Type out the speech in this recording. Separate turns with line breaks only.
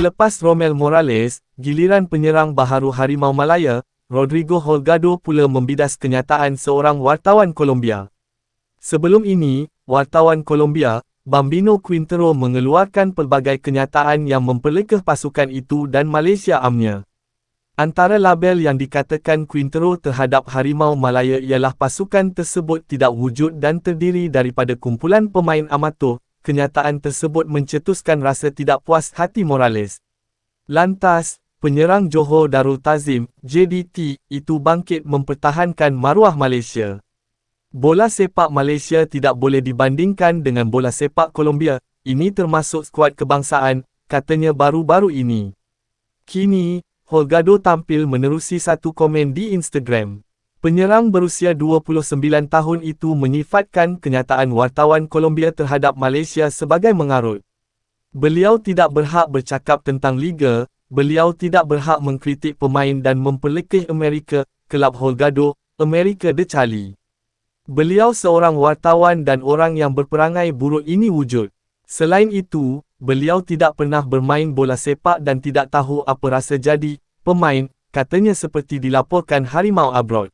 Selepas Romel Morales, giliran penyerang baharu Harimau Malaya, Rodrigo Holgado pula membidas kenyataan seorang wartawan Colombia. Sebelum ini, wartawan Colombia, Bambino Quintero mengeluarkan pelbagai kenyataan yang memperlekeh pasukan itu dan Malaysia amnya. Antara label yang dikatakan Quintero terhadap Harimau Malaya ialah pasukan tersebut tidak wujud dan terdiri daripada kumpulan pemain amatur, kenyataan tersebut mencetuskan rasa tidak puas hati Morales. Lantas, penyerang Johor Darul Tazim, JDT, itu bangkit mempertahankan maruah Malaysia. Bola sepak Malaysia tidak boleh dibandingkan dengan bola sepak Colombia, ini termasuk skuad kebangsaan, katanya baru-baru ini. Kini, Holgado tampil menerusi satu komen di Instagram. Penyerang berusia 29 tahun itu menyifatkan kenyataan wartawan Colombia terhadap Malaysia sebagai mengarut. Beliau tidak berhak bercakap tentang liga, beliau tidak berhak mengkritik pemain dan memperlekeh Amerika, Kelab Holgado, Amerika de Charlie. Beliau seorang wartawan dan orang yang berperangai buruk ini wujud. Selain itu, beliau tidak pernah bermain bola sepak dan tidak tahu apa rasa jadi pemain, katanya seperti dilaporkan Harimau Abroad.